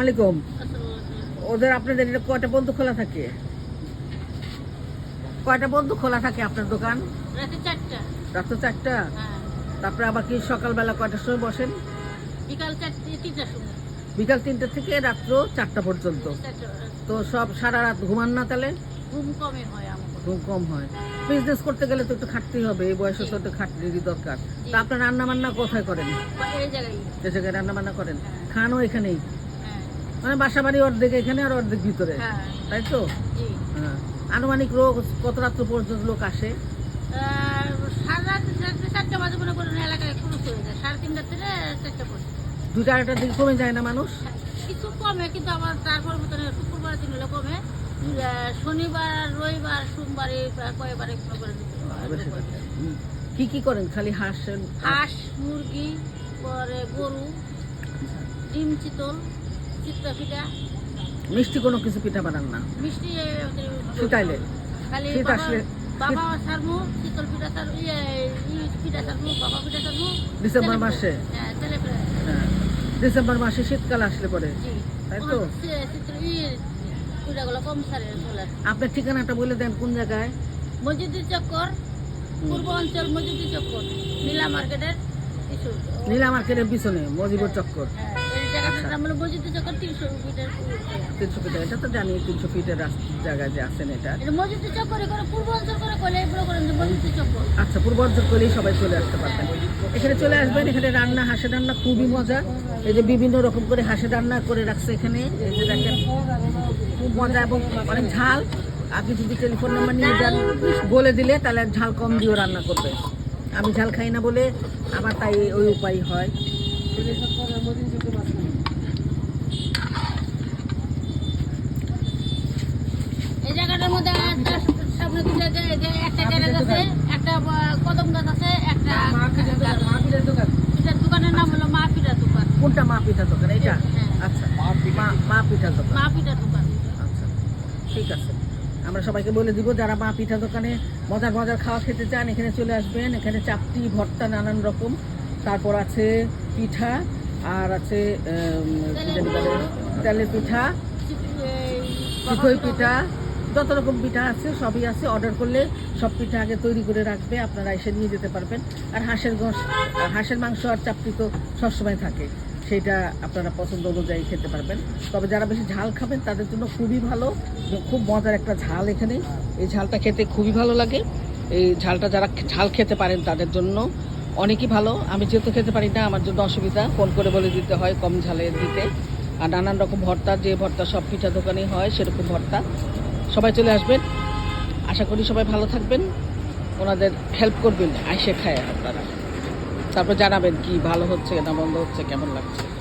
আলাইকুম ওদের আপনাদের এটা কয়টা বন্ধু খোলা থাকে? কয়টা বন্ধু খোলা থাকে আপনার দোকান? রাতে চারটা। রাত চারটা? হ্যাঁ। তারপরে আবার কি সকালবেলা কয়টার সময় বসেন? বিকাল চারটে তিনটার সময়। বিকাল তিনটা থেকে রাত্র চারটা পর্যন্ত। তো সব সারা রাত ঘুমান না তাহলে? ঘুম কমে হয় ঘুম কম হয়। বিজনেস করতে গেলে তো একটু খাটতেই হবে এই বয়সে তো একটু খাটতেরই দরকার। তা আপনার রান্না বান্না কোথায় করেন? এই জায়গায়। রান্না বান্না করেন? হ্যাঁ। খানও এখানেই? হ্যাঁ মানে বাসা বাড়ি অর্ধেক এখানে আর অর্ধেক ভিতরে। হ্যাঁ। তাই তো? হ্যাঁ। আনুমানিক রোগ কত রাত্র পর্যন্ত লোক আসে? আড়াইটার দিকে কমে যায় না মানুষ? কিছু কমে কিন্তু আমার তারপর মতন শুক্রবার দিন হলে কমে। শনিবার রবিবার সোমবার কি কি করেন? খালি হাঁস হাঁস? মুরগি পরে গরু ডিম চিতল। পিঠা? মিষ্টি কোনো কিছু পিঠা বানান না। মিষ্টি শীতাইলে। শীত আসলে- বাবা সারমু শীতল পিঠা সার ইয়ে পিঠা সারমু বাবা পিঠা সারমু। ডিসেম্বর মাসে। হ্যাঁ হ্যাঁ। ডিসেম্বর মাসে শীতকাল আসলে পরে। তাই তো? আপনার ঠিকানাটা বলে দেন কোন জায়গায়? মসজিদের চক্কর পূর্ব অঞ্চল মসজিদের চক্কর নীলা মার্কেটের নীলা মার্কেটের পিছনে মজিবর চক্কর। তিনশো ফিট এটা তো জানি তিনশো ফিটের যে আছেন এটা। আচ্ছা পূর্বাঞ্চল করলেই সবাই চলে আসতে পারবেন। এখানে চলে আসবেন এখানে রান্না হাঁসের রান্না খুবই মজা এই যে বিভিন্ন রকম করে হাঁসের রান্না করে রাখছে এখানে। এই যে দেখেন খুব মজা এবং অনেক ঝাল। আপনি যদি টেলিফোন নাম্বার নিয়ে যান বলে দিলে তাহলে ঝাল কম দিয়েও রান্না করবে। আমি ঝাল খাই না বলে আমার তাই ওই উপায় হয়। এই জায়গাটার মধ্যে সামনে দুটো গা- গা- একটা গ্যারেজ আছে একটা কদম গাছ আছে একটা দোকানের নাম হলো মা দোকান। কোনটা মা পিঠা দোকান? এটা হ্যাঁ। আচ্ছা। মা মা পিঠা দোকান। মা পিঠার দোকান। আচ্ছা ঠিক আছে। আমরা সবাইকে বলে দিব যারা মা পিঠা দোকানে মজার মজার খাওয়া খেতে চান এখানে চলে আসবেন। এখানে চাপটি ভর্তা নানান রকম। তারপর আছে পিঠা, আর আছে তেলের পিঠা চিতই পিঠা, যত রকম পিঠা আছে, সবই আছে। অর্ডার করলে সব পিঠা আগে তৈরি করে রাখবে, আপনারা এসে নিয়ে যেতে পারবেন। আর হাঁসের গোশ, হাঁসের মাংস আর চাপটি তো সবসময় থাকে, সেটা আপনারা পছন্দ অনুযায়ী খেতে পারবেন। তবে যারা বেশি ঝাল খাবেন, তাদের জন্য খুবই ভালো, খুব মজার একটা ঝাল এখানে। এই ঝালটা খেতে খুবই ভালো লাগে। এই ঝালটা যারা ঝাল খেতে পারেন, তাদের জন্য অনেকই ভালো। আমি যেহেতু খেতে পারি না, আমার জন্য অসুবিধা। ফোন করে বলে দিতে হয়, কম ঝালে দিতে। আর নানান রকম ভর্তা, যে ভর্তা সব পিঠা দোকানে হয়, সেরকম ভর্তা। সবাই চলে আসবেন। আশা করি সবাই ভালো থাকবেন। ওনাদের হেল্প করবেন। আইসে খায় আপনারা। তারপর জানাবেন কি ভালো হচ্ছে না বন্ধ হচ্ছে, কেমন লাগছে।